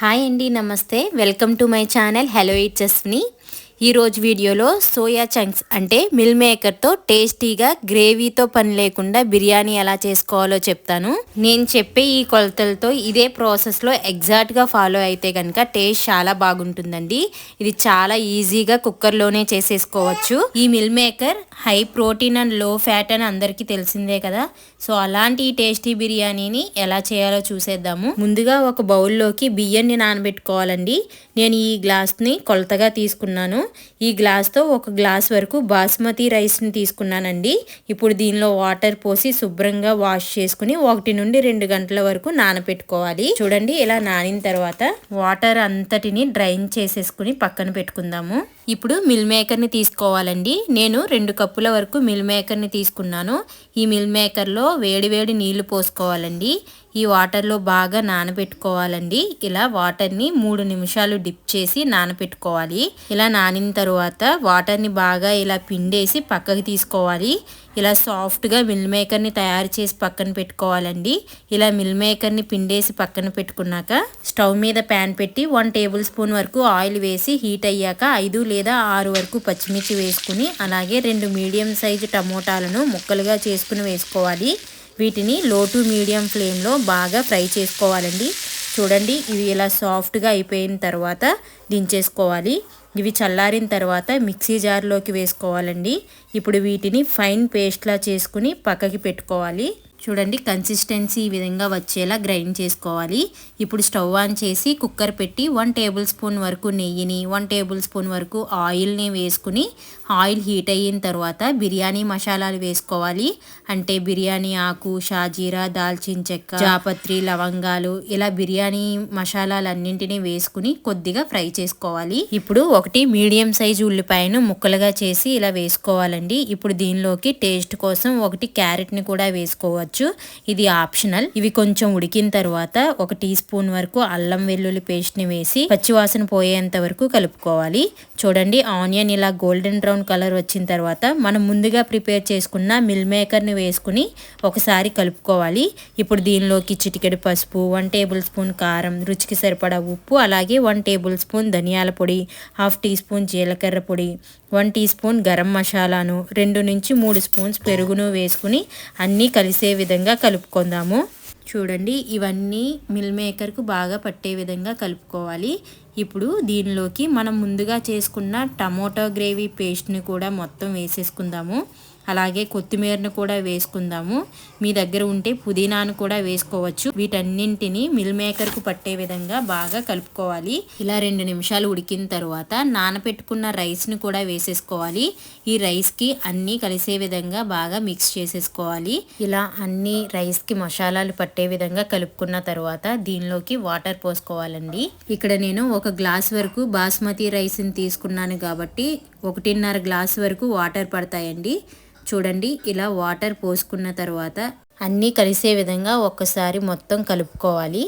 Hi అండి నమస్తే. Welcome to my channel. Hello ఇట్సెస్ని ఈరోజు వీడియోలో సోయా చంక్స్ అంటే మిల్ మేకర్తో టేస్టీగా గ్రేవీతో పని లేకుండా బిర్యానీ ఎలా చేసుకోవాలో చెప్తాను. నేను చెప్పే ఈ కొలతలతో ఇదే ప్రాసెస్లో ఎగ్జాక్ట్గా ఫాలో అయితే కనుక టేస్ట్ చాలా బాగుంటుందండి. ఇది చాలా ఈజీగా కుక్కర్లోనే చేసేసుకోవచ్చు. ఈ meal maker high protein and low fat అని అందరికీ తెలిసిందే కదా. సో అలాంటి ఈ టేస్టీ బిర్యానీని ఎలా చేయాలో చూసేద్దాము. ముందుగా ఒక బౌల్లోకి బియ్యాన్ని నానబెట్టుకోవాలండి. నేను ఈ గ్లాస్ని కొలతగా తీసుకున్నాను. ఈ గ్లాస్తో ఒక గ్లాస్ వరకు బాస్మతి రైస్ని తీసుకున్నానండి. ఇప్పుడు దీనిలో వాటర్ పోసి శుభ్రంగా వాష్ చేసుకుని ఒకటి నుండి రెండు గంటల వరకు నానపెట్టుకోవాలి. చూడండి ఇలా నానిన తర్వాత వాటర్ అంతటిని డ్రైన్ చేసేసుకుని పక్కన పెట్టుకుందాము. ఇప్పుడు మిల్ మేకర్ని తీసుకోవాలండి. నేను రెండు కప్పుల వరకు మిల్ మేకర్ని తీసుకున్నాను. ఈ మిల్ మేకర్లో వేడి వేడి నీళ్ళు పోసుకోవాలండి. ఈ వాటర్లో బాగా నానబెట్టుకోవాలండి. ఇలా వాటర్ని మూడు నిమిషాలు డిప్ చేసి నానబెట్టుకోవాలి. ఇలా నానిన తర్వాత వాటర్ని బాగా ఇలా పిండేసి పక్కకి తీసుకోవాలి. ఇలా సాఫ్ట్గా మిల్ మేకర్ని తయారు చేసి పక్కన పెట్టుకోవాలండి. ఇలా మిల్ మేకర్ని పిండేసి పక్కన పెట్టుకున్నాక స్టవ్ మీద ప్యాన్ పెట్టి వన్ టేబుల్ స్పూన్ వరకు ఆయిల్ వేసి హీట్ అయ్యాక ఐదు లేదా ఆరు వరకు పచ్చిమిర్చి వేసుకుని అలాగే రెండు మీడియం సైజు టమోటాలను ముక్కలుగా చేసుకుని వేసుకోవాలి. వీటిని లో టు మీడియం ఫ్లేమ్లో బాగా ఫ్రై చేసుకోవాలండి. చూడండి ఇవి ఇలా సాఫ్ట్గా అయిపోయిన తర్వాత దించేసుకోవాలి. ఇవి చల్లారిన తర్వాత మిక్సీ జార్లోకి వేసుకోవాలండి. ఇప్పుడు వీటిని ఫైన్ పేస్ట్లా చేసుకుని పక్కకి పెట్టుకోవాలి. చూడండి కన్సిస్టెన్సీ ఈ విధంగా వచ్చేలా గ్రైండ్ చేసుకోవాలి. ఇప్పుడు స్టవ్ ఆన్ చేసి కుక్కర్ పెట్టి వన్ టేబుల్ స్పూన్ వరకు నెయ్యిని వన్ టేబుల్ స్పూన్ వరకు ఆయిల్ని వేసుకుని ఆయిల్ హీట్ అయిన తర్వాత బిర్యానీ మసాలాలు వేసుకోవాలి. అంటే బిర్యానీ ఆకు షాజీరా దాల్చిన చెక్క జాపత్రి లవంగాలు ఇలా బిర్యానీ మసాలాలన్నింటినీ వేసుకుని కొద్దిగా ఫ్రై చేసుకోవాలి. ఇప్పుడు ఒకటి మీడియం సైజు ఉల్లిపాయను ముక్కలుగా చేసి ఇలా వేసుకోవాలండి. ఇప్పుడు దీనిలోకి టేస్ట్ కోసం ఒకటి క్యారెట్ని కూడా వేసుకోవాలి వేసుకోవచ్చు ఇది ఆప్షనల్. ఇవి కొంచెం ఉడికిన తర్వాత ఒక టీ స్పూన్ వరకు అల్లం వెల్లుల్లి పేస్ట్ని వేసి పచ్చివాసన పోయేంత వరకు కలుపుకోవాలి. చూడండి ఆనియన్ ఇలా గోల్డెన్ బ్రౌన్ కలర్ వచ్చిన తర్వాత మనం ముందుగా ప్రిపేర్ చేసుకున్న మిల్ మేకర్ని వేసుకుని ఒకసారి కలుపుకోవాలి. ఇప్పుడు దీనిలోకి చిటికెడు పసుపు వన్ టేబుల్ స్పూన్ కారం రుచికి సరిపడా ఉప్పు అలాగే వన్ టేబుల్ స్పూన్ ధనియాల పొడి హాఫ్ టీ స్పూన్ జీలకర్ర పొడి వన్ టీ స్పూన్ గరం మసాలాను రెండు నుంచి మూడు స్పూన్స్ పెరుగును వేసుకుని అన్నీ కలిసే విధంగా కలుపుకుందాము. చూడండి ఇవన్నీ మిల్ మేకర్కు బాగా పట్టే విధంగా కలుపుకోవాలి. ఇప్పుడు దీనిలోకి మనం ముందుగా చేసుకున్న టమోటో గ్రేవీ పేస్ట్ని కూడా మొత్తం వేసేసుకుందాము. అలాగే కొత్తిమీరను కూడా వేసుకుందాము. మీ దగ్గర ఉంటే పుదీనాను కూడా వేసుకోవచ్చు. వీటన్నింటిని మిల్ మేకర్కు పట్టే విధంగా బాగా కలుపుకోవాలి. ఇలా రెండు నిమిషాలు ఉడికిన తర్వాత నానపెట్టుకున్న రైస్ని కూడా వేసేసుకోవాలి. ఈ రైస్కి అన్నీ కలిసే విధంగా బాగా మిక్స్ చేసేసుకోవాలి. ఇలా అన్ని రైస్కి మసాలాలు పట్టే విధంగా కలుపుకున్న తర్వాత దీనిలోకి వాటర్ పోసుకోవాలండి. ఇక్కడ నేను ఒక గ్లాస్ వరకు బాస్మతి రైస్ని తీసుకున్నాను కాబట్టి ఒకటిన్నర గ్లాస్ వరకు వాటర్ పడతాయండి. చూడండి ఇలా వాటర్ పోసుకున్న తర్వాత అన్నీ కలిసే విధంగా ఒక్కసారి మొత్తం కలుపుకోవాలి.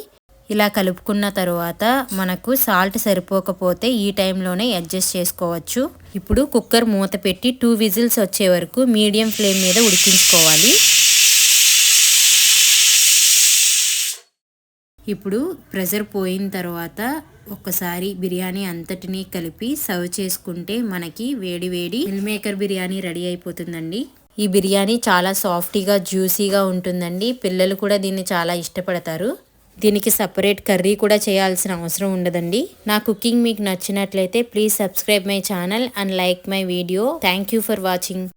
ఇలా కలుపుకున్న తర్వాత మనకు సాల్ట్ సరిపోకపోతే ఈ టైంలోనే అడ్జస్ట్ చేసుకోవచ్చు. ఇప్పుడు కుక్కర్ మూత పెట్టి టూ విజిల్స్ వచ్చే వరకు మీడియం ఫ్లేమ్ మీద ఉడికించుకోవాలి. ఇప్పుడు ప్రెషర్ పోయిన తర్వాత ఒక్కసారి బిర్యానీ అంతటినీ కలిపి సర్వ్ చేసుకుంటే మనకి వేడి వేడి మిల్ మేకర్ బిర్యానీ రెడీ అయిపోతుందండి. ఈ బిర్యానీ చాలా సాఫ్టీగా జ్యూసీగా ఉంటుందండి. పిల్లలు కూడా దీన్ని చాలా ఇష్టపడతారు. దీనికి సపరేట్ కర్రీ కూడా చేయాల్సిన అవసరం ఉండదండి. నా కుకింగ్ మీకు నచ్చినట్లయితే please subscribe my channel and like my video. Thank you for watching.